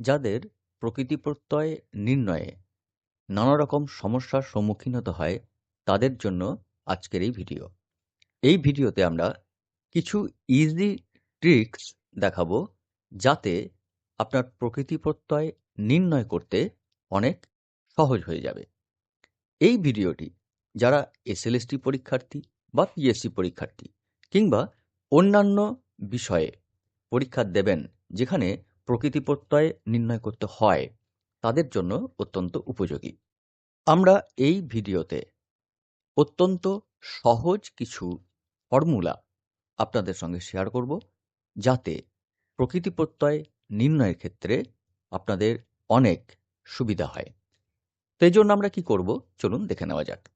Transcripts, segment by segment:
যাদের প্রকৃতি প্রত্যয় নির্ণয়ে নানা রকম সমস্যার সম্মুখীন হতে হয় তাদের জন্য আজকের এই ভিডিও। এই ভিডিওতে আমরা কিছু ইজি ট্রিক্স দেখাবো যাতে আপনার প্রকৃতি প্রত্যয় নির্ণয় করতে অনেক সহজ হয়ে যাবে। এই ভিডিওটি যারা এসএলএসটি পরীক্ষার্থী বা পিএসসি পরীক্ষার্থী কিংবা অন্যান্য বিষয়ে পরীক্ষা দেবেন যেখানে প্রকৃতি প্রত্যয় নির্ণয় করতে হয়, তাদের জন্য অত্যন্ত উপযোগী। আমরা এই ভিডিওতে অত্যন্ত সহজ কিছু ফর্মুলা আপনাদের সঙ্গে শেয়ার করব, যাতে প্রকৃতি প্রত্যয় নির্ণয়ের ক্ষেত্রে আপনাদের অনেক সুবিধা হয়। তো জন্য আমরা কি করব? চলুন দেখে নেওয়া যাক।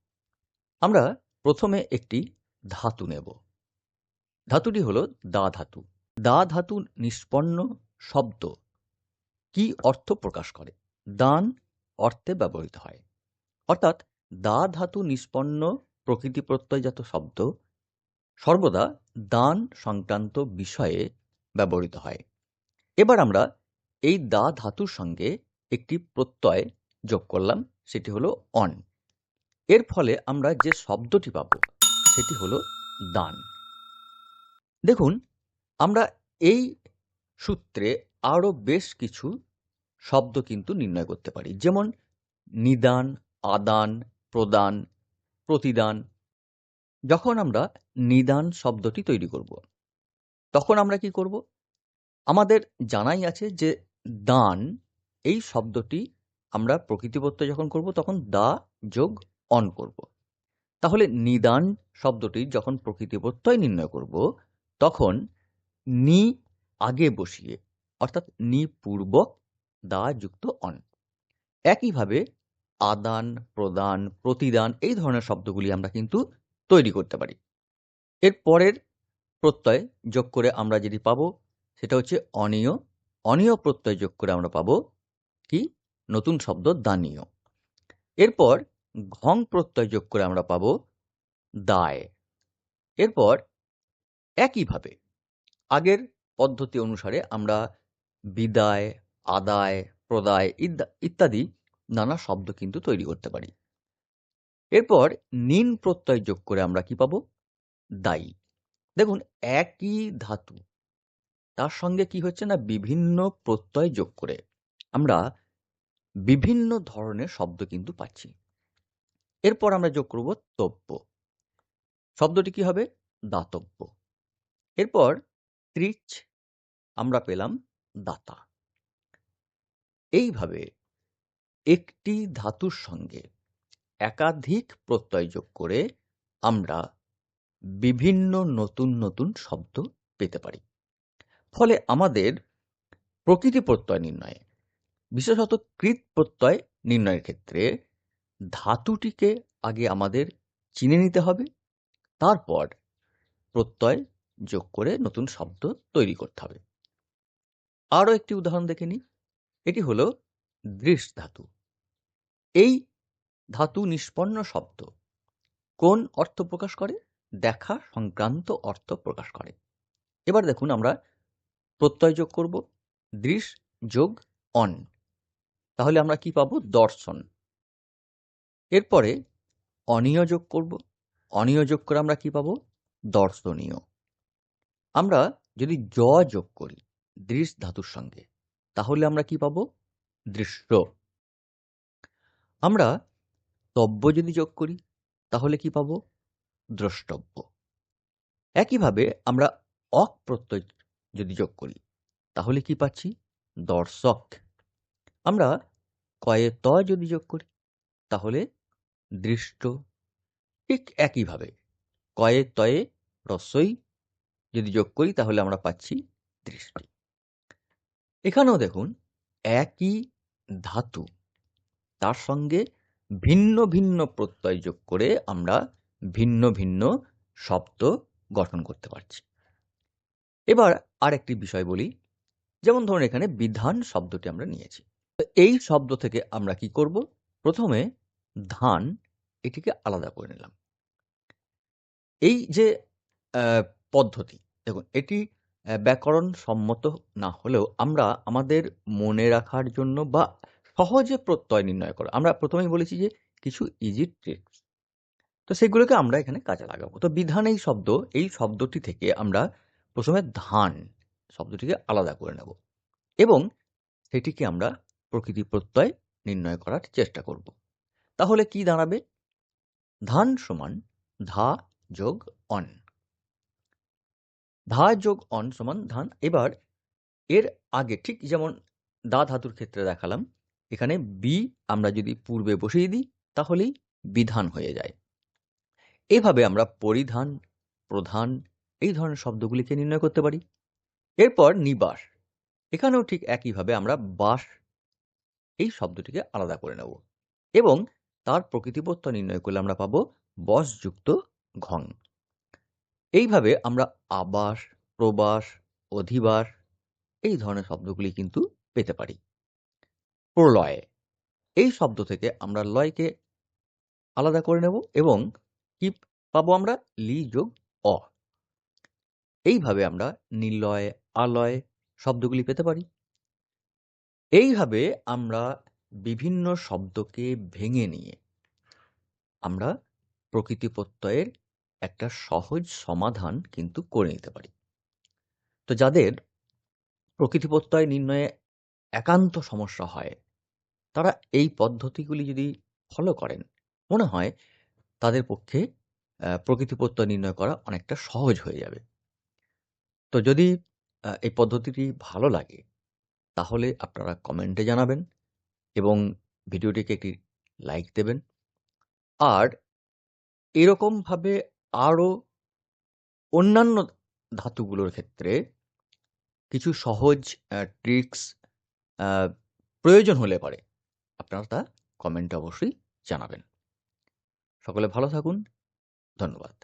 আমরা প্রথমে একটি ধাতু নেব। ধাতুটি হলো দা ধাতু। দা ধাতু নিষ্পন্ন শব্দ। কি অর্থ প্রকাশ করে? দান অর্থে ব্যবহৃত হয়। অর্থাৎ, দা ধাতু নিষ্পন্ন প্রকৃতি প্রত্যয়জাত শব্দ সর্বদা দান সংক্রান্ত বিষয়ে ব্যবহৃত হয়। এবার আমরা এই দা ধাতুর সঙ্গে একটি প্রত্যয় যোগ করলাম, সেটি হলো অন। এর ফলে আমরা যে শব্দটি পাব, সেটি হলো দান। দেখুন, আমরা এই সূত্রে আরও বেশ কিছু শব্দ কিন্তু নির্ণয় করতে পারি। যেমন, নিদান, আদান, প্রদান, প্রতিদান। যখন আমরা নিদান শব্দটি তৈরি করব, তখন আমরা কি করব? আমাদের জানাই আছে যে দান, এই শব্দটি আমরা প্রকৃতিবত্ত যখন করব, তখন দা যোগ অন করব। তাহলে নিদান শব্দটি যখন প্রকৃতিবত্তয় নির্ণয় করব, তখন নি আগে বসিয়ে, অর্থাৎ নি পূর্বক দা যুক্ত অন। একইভাবে আদান, প্রদান, প্রতিদান এই ধরনের শব্দগুলি আমরা কিন্তু তৈরি করতে পারি। এর পরের প্রত্যয় যোগ করে আমরা যেটি পাবো, সেটা হচ্ছে অনীয়। অনীয় প্রত্যয় যোগ করে আমরা পাবো কি? নতুন শব্দ দানীয়। এরপর ঘং প্রত্যয় যোগ করে আমরা পাবো দায়। এরপর একইভাবে আগের পদ্ধতি অনুসারে আমরা বিদায়, আদায়, প্রদায় ইত্যাদি নানা শব্দ কিন্তু তৈরি করতে পারি। এরপর নিন প্রত্যয় যোগ করে আমরা কি পাবো? দায়ী। দেখুন, একই ধাতু, তার সঙ্গে কি হচ্ছে না, বিভিন্ন প্রত্যয় যোগ করে আমরা বিভিন্ন ধরনের শব্দ কিন্তু পাচ্ছি। এরপর আমরা যোগ করব তব্য। শব্দটি কি হবে? দাতব্য। এরপর ত্রিচ আমরা পেলাম দাতা। এইভাবে একটি ধাতুর সঙ্গে একাধিক প্রত্যয় যোগ করে আমরা বিভিন্ন নতুন নতুন শব্দ পেতে পারি। ফলে আমাদের প্রকৃতি প্রত্যয় নির্ণয়ে, বিশেষত কৃত প্রত্যয় নির্ণয়ের ক্ষেত্রে ধাতুটিকে আগে আমাদের চিনে নিতে হবে, তারপর প্রত্যয় যোগ করে নতুন শব্দ তৈরি করতে হবে। আরও একটি উদাহরণ দেখে নিই। এটি হলো দৃশ ধাতু। এই ধাতু নিষ্পন্ন শব্দ কোন অর্থ প্রকাশ করে? দেখা সংক্রান্ত অর্থ প্রকাশ করে। এবার দেখুন আমরা প্রত্যয় যোগ করব দৃশ যোগ অন। তাহলে আমরা কি পাবো? দর্শন। এরপরে অনিয় যোগ করব। অনিয় যোগ করে আমরা কি পাবো? দর্শনীয়। আমরা যদি জ যোগ করি দৃশ ধাতুর সঙ্গে। তাহলে আমরা কি পাবো? দৃশ্য। আমরা তব্য যদি যোগ করি, তাহলে কি পাবো? দ্রষ্টব্য। একইভাবে আমরা অক প্রত্যয় যদি যোগ করি, তাহলে কি পাচ্ছি? দর্শক। আমরা কয়ে ত যদি যোগ করি, তাহলে দৃষ্ট। ঠিক একইভাবে কয়ে তয়ে রসই যদি যোগ করি, তাহলে আমরা পাচ্ছি দৃষ্টি। এখানেও দেখুন, একই ধাতু। তার সঙ্গে ভিন্ন ভিন্ন প্রত্যয় যোগ করে আমরা ভিন্ন ভিন্ন শব্দ গঠন করতে পারছি। এবার আর একটি বিষয় বলি, যেমন ধরুন এখানে বিধান শব্দটি আমরা নিয়েছি। তো এই শব্দ থেকে আমরা কি করব? প্রথমে ধান এটিকে আলাদা করে নিলাম। এই যে পদ্ধতি, দেখুন, এটি অ্যা ব্যাকরণসম্মত না হলেও আমরা আমাদের মনে রাখার জন্য বা সহজে প্রত্যয় নির্ণয় করা, আমরা প্রথমেই বলেছি যে কিছু ইজি ট্রিক্স তো সেগুলোকে আমরা এখানে কাজে লাগাবো। তো বিধান এই শব্দ, এই শব্দটি থেকে আমরা প্রথমে ধান শব্দটিকে আলাদা করে নেব এবং সেটিকে আমরা প্রকৃতি প্রত্যয় নির্ণয় করার চেষ্টা করব। তাহলে কি দাঁড়াবে? ধান সমান ধা যোগ অন। ধা যোগ অন সমান ধান। এবার এর আগে ঠিক যেমন দা ধাতুর ক্ষেত্রে দেখালাম, এখানে বি আমরা যদি পূর্বে বসিয়ে দিই, তাহলেই বিধান হয়ে যায়। এভাবে আমরা পরিধান, প্রধান এই ধরনের শব্দগুলিকে নির্ণয় করতে পারি। এরপর নিবাস এখানেও ঠিক একইভাবে আমরা বাস এই শব্দটিকে আলাদা করে নেব এবং তার প্রকৃতিপত্য নির্ণয় করলে আমরা পাবো বসযুক্ত ঘন। এইভাবে আমরা আবাস, প্রবাস, অধিবাস এই ধরনের শব্দগুলি কিন্তু পেতে পারি। প্রলয়, এই শব্দ থেকে আমরা লয়কে আলাদা করে নেব এবং কি পাবো আমরা? লি যোগ অ। এইভাবে আমরা নিলয়, আলয় শব্দগুলি পেতে পারি। এইভাবে আমরা বিভিন্ন শব্দকে ভেঙে নিয়ে আমরা প্রকৃতি প্রত্যয়ের একটা সহজ সমাধান কিন্তু করে নিতে পারি। তো যাদের প্রকৃতি প্রত্যয় নির্ণয়ে একান্ত সমস্যা হয়, তারা এই পদ্ধতিগুলি যদি ফলো করেন, মনে হয় তাদের পক্ষে প্রকৃতি প্রত্যয় নির্ণয় করা অনেকটা সহজ হয়ে যাবে। তো যদি এই পদ্ধতিটি ভালো লাগে, তাহলে আপনারা কমেন্টে জানাবেন এবং ভিডিওটিকে একটি লাইক দেবেন। আর এরকমভাবে আরও অন্যান্য ধাতুগুলোর ক্ষেত্রে কিছু সহজ ট্রিক্স প্রয়োজন হলে পারে আপনারা তা কমেন্টে অবশ্যই জানাবেন। সকলে ভালো থাকুন। ধন্যবাদ।